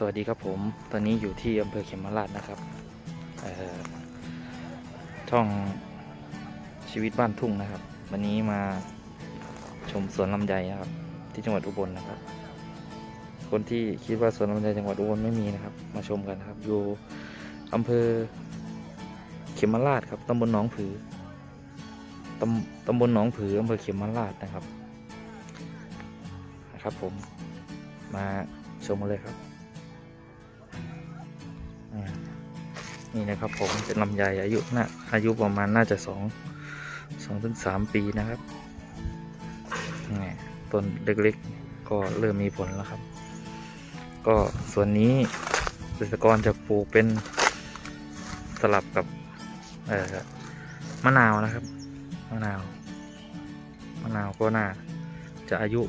สวัสดีครับผม ตอนนี้อยู่ที่อำเภอเขมราชนะครับช่องชีวิตบ้านทุ่งนะครับ วันนี้มาชมสวนลำไยนะครับ ที่จังหวัดอุบลนะครับ คนที่คิดว่าสวนลำไยจังหวัดอุบลไม่มีนะครับ มาชมกันนะครับ อยู่อำเภอเขมราชครับตำบลหนองผือตำตำบลหนองผืออำเภอเขมราชนะครับ นะครับผมมาชมกันเลยครับ นี่นะครับผมเป็นลำไยอายุน่าอายุประมาณน่าจะสองสองถึงสามปีนะครับนี่ต้นเล็กๆก็เริ่มมีผลแล้วครับ ก็ส่วนนี้เกษตรกรจะปลูกเป็นสลับกับมะนาวนะครับมะนาวมะนาวก็น่าจะอายุ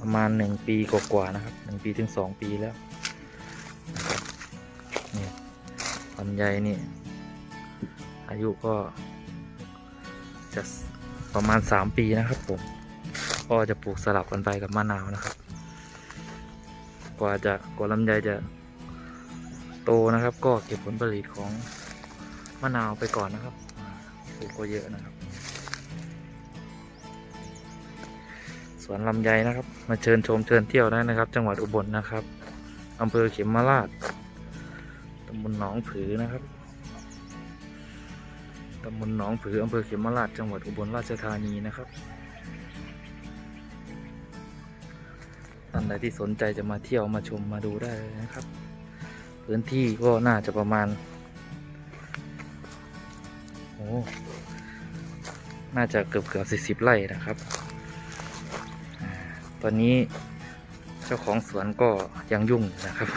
ประมาณหนึ่งปีกว่าๆนะครับหนึ่งปีถึงสองปีแล้ว ลำไยนี่ อายุก็ จะประมาณสามปีนะครับผม ก็จะปลูกสลับกันไปกับมะนาวนะครับ กว่าจะกว่าลำไยจะโตนะครับ ก็เก็บผลผลิตของมะนาวไปก่อนนะครับปลูกก็เยอะนะครับ สวนลำไยนะครับ มาเชิญชมเชิญเที่ยวได้นะครับ จังหวัดอุบลนะครับอำเภอเขมราชำบลหนองผือนะครับตำบลหนองผืออำเภอเขมราชจังหวัดอุบลราชธานีนะครับท่านใดที่สนใจจะมาเที่ยวมาชมมาดูได้เลยนะครับ พื้นที่ก็น่าจะประมาณโอ้น่าจะเกือบเกือบสี่สิบไร่นะครับ ตอนนี้เจ้าของสวนก็ยังยุ่งนะครับ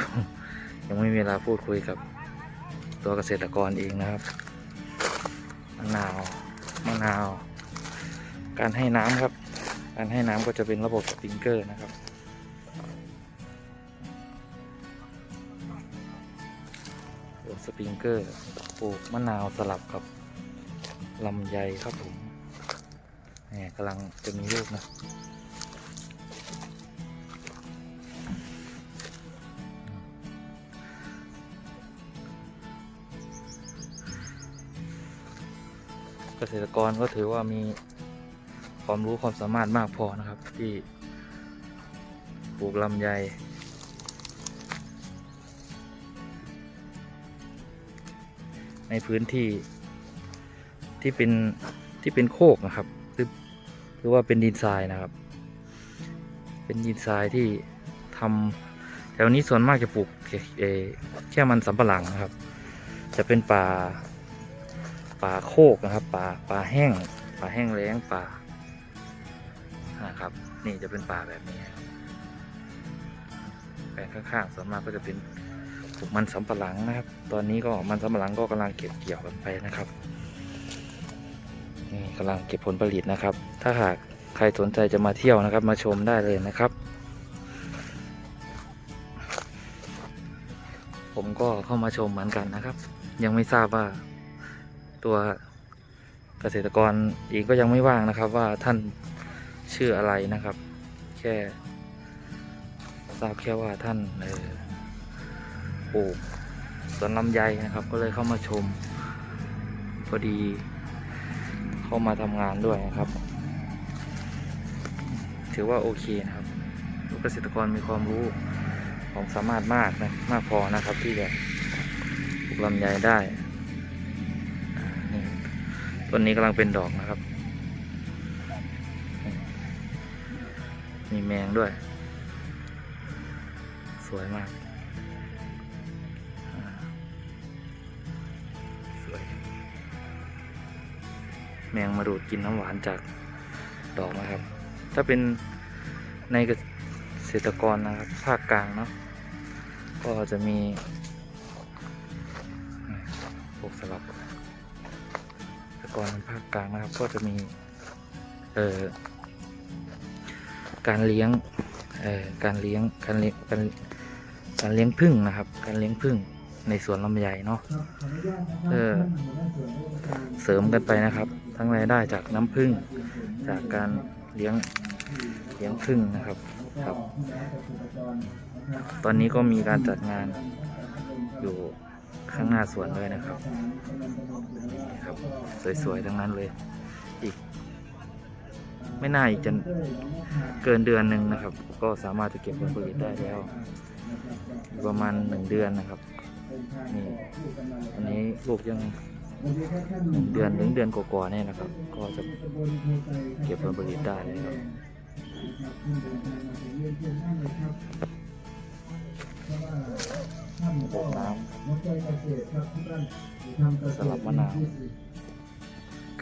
ยังไม่มีเวลาพูดคุยกับตัวเกษตรกรเองนะครับมะนาวมะนาว การให้น้ำครับ การให้น้ำก็จะเป็นระบบสปริงเกอร์นะครับระบบสปริงเกอร์ปลูกมะนาวสลับกับลำไยครับผมนี่กำลังจะมีลูกนะ เกษตรกรก็ถือว่ามีความรู้ความสามารถมากพอนะครับ ที่ปลูกลำไยในพื้นที่ที่เป็นที่เป็นโคกนะครับ หรือหรือว่าเป็นดินทรายนะครับ เป็นดินทรายที่ทำแถวนี้ส่วนมากจะปลูกเอ่อเอ่อแค่มันสำปะหลังนะครับ จะเป็นป่า ป่าโคกนะครับป่าป่าแห้งป่าแห้งแล้งป่านะครับ นี่จะเป็นป่าแบบนี้แปลงข้างๆส่วนมากก็จะเป็นปลูกมันสำปะหลังนะครับ ตอนนี้ก็มันสำปะหลังก็กำลังเก็บเกี่ยวกันไปนะครับนี่กำลังเก็บผลผลิตนะครับ ถ้าหากใครสนใจจะมาเที่ยวนะครับ มาชมได้เลยนะครับ ผมก็เข้ามาชมเหมือนกันนะครับ ยังไม่ทราบว่า ตัวเกษตรกรเองก็ยังไม่ว่างนะครับ ว่าท่านชื่ออะไรนะครับ แค่ทราบแค่ว่าท่านเออปลูกสวนลำไยนะครับ ก็เลยเข้ามาชม พอดีเข้ามาทำงานด้วยนะครับ ถือว่าโอเคนะครับเกษตรกรมีความรู้ความสามารถมากนะมากพอนะครับที่จะปลูกลำไยได้ ต้นนี้กำลังเป็นดอกนะครับ มีแมงด้วย สวยมาก สวย แมงมาดูดกินน้ำหวานจากดอกนะครับ ถ้าเป็นในเกษตรกรนะครับ ภาคกลางเนาะ ก็จะมีปลูกสลับ ก่อนภาคกลางนะครับ ก็จะมีเอ่อการเลี้ยงเอ่อการเลี้ยงการเลี้ยงการการเลี้ยงผึ้งนะครับ การเลี้ยงผึ้งในสวนลำไยเนาะเออเสริมกันไปนะครับ ทั้งรายได้จากน้ำผึ้งจากการเลี้ยงเลี้ยงผึ้งนะครับครับ ตอนนี้ก็มีการจัดงานอยู่ข้างหน้าสวนเลยนะครับ นี่ครับ สวยๆ ทั้งนั้นเลย อีก ไม่น่าอีกจะเกินเดือนหนึ่งนะครับ ก็สามารถจะเก็บผลผลิตได้แล้ว ประมาณหนึ่งเดือนนะครับ นี่อันนี้ลูกยังหนึ่งเดือนถึงเดือนกว่าๆเนี่ยนะครับ ก็จะเก็บผลผลิตได้เลยครับ บกน้ำสลับมะนาว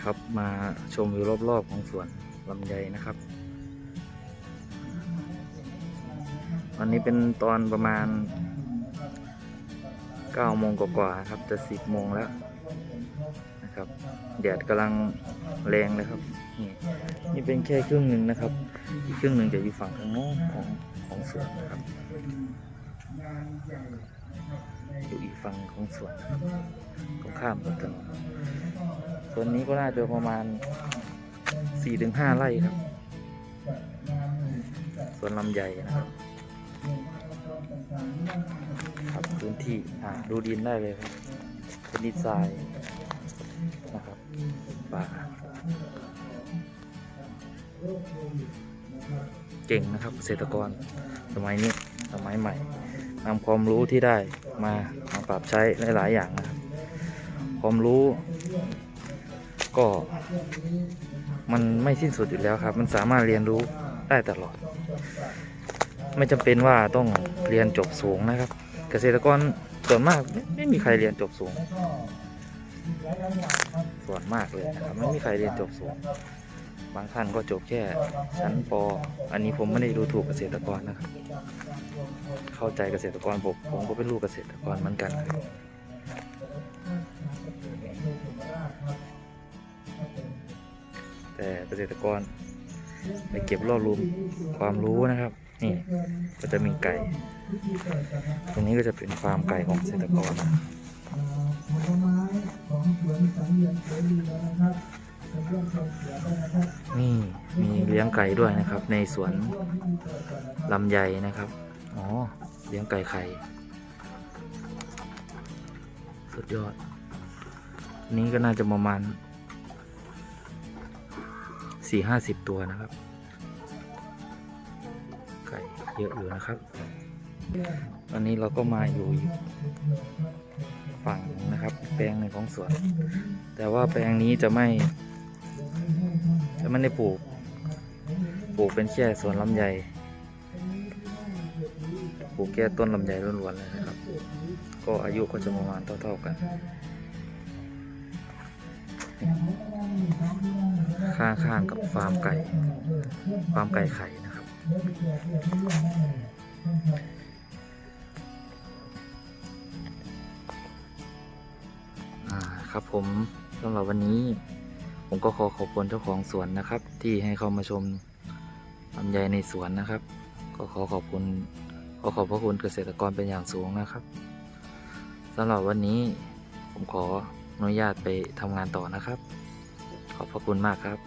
ครับมาชมวิวรอบๆของสวนลำไยนะครับวันนี้เป็นตอนประมาณ9โมงกว่าๆครับจะ10โมงแล้วนะครับแดดกำลังแรงเลยครับนี่นี่เป็นแค่ครึ่งหนึ่งนะครับ อีกครึ่งหนึ่งจะอยู่ฝั่งข้างโน้นของของสวนนะครับ อยู่อีกฝั่งของสวนนะครับตรงข้ามกับถนนส่วนนี้ก็น่าจะประมาณ4-5ไร่ครับสวนลำไยนะครับครับพื้นที่อ่าดูดินได้เลยครับเป็นดินทรายนะครับป่าเก่งนะครับเกษตรกรสมัยนี้สมัยใหม่ นำความรู้ที่ได้มามาปรับใช้หลาย ๆ อย่างนะครับความรู้ก็มันไม่สิ้นสุดอยู่แล้วครับ มันสามารถเรียนรู้ได้ตลอด ไม่จำเป็นว่าต้องเรียนจบสูงนะครับ เกษตรกรส่วนมากไม่ไม่มีใครเรียนจบสูง ส่วนมากเลยนะครับไม่มีใครเรียนจบสูง บางท่านก็จบแค่ชั้นปอันนี้ผมไม่ได้ดูถูกเกษตรกรนะครับ เข้าใจเกษตรกรผมผมก็เป็นลูกเกษตรกรเหมือนกันแต่เกษตรกรไปเก็บรวบรวมความรู้นะครับ นี่ก็จะมีไก่ ตรงนี้ก็จะเป็นฟาร์มไก่ของเกษตรกรนะนี่มีเลี้ยงไก่ด้วยนะครับ ในสวนลำไยนะครับ อ๋อ เลี้ยงไก่ไข่ สุดยอด นี้ก็น่าจะประมาณสี่ห้าสิบตัวนะครับ ไก่เยอะอยู่นะครับ ตอนนี้เราก็มาอยู่ฝั่งนะครับ แปลงหนึ่งของสวน แต่ว่าแปลงนี้จะไม่ จะไม่ได้ปลูก ปลูกเป็นแค่สวนลำไย ลูกแค่ต้นลำไยล้วนๆเลยนะครับ ก็อายุก็จะประมาณเท่าๆกัน ข้างๆกับฟาร์มไก่ ฟาร์มไก่ไข่นะครับ ครับผมสำหรับวันนี้ผมก็ขอขอบคุณเจ้าของสวนนะครับ ที่ให้เข้ามาชมลำไยในสวนนะครับ ก็ขอขอบคุณ ขอขอบพระคุณเกษตรกรเป็นอย่างสูงนะครับสำหรับวันนี้ผมขออนุญาตไปทำงานต่อนะครับ ขอบพระคุณมากครับ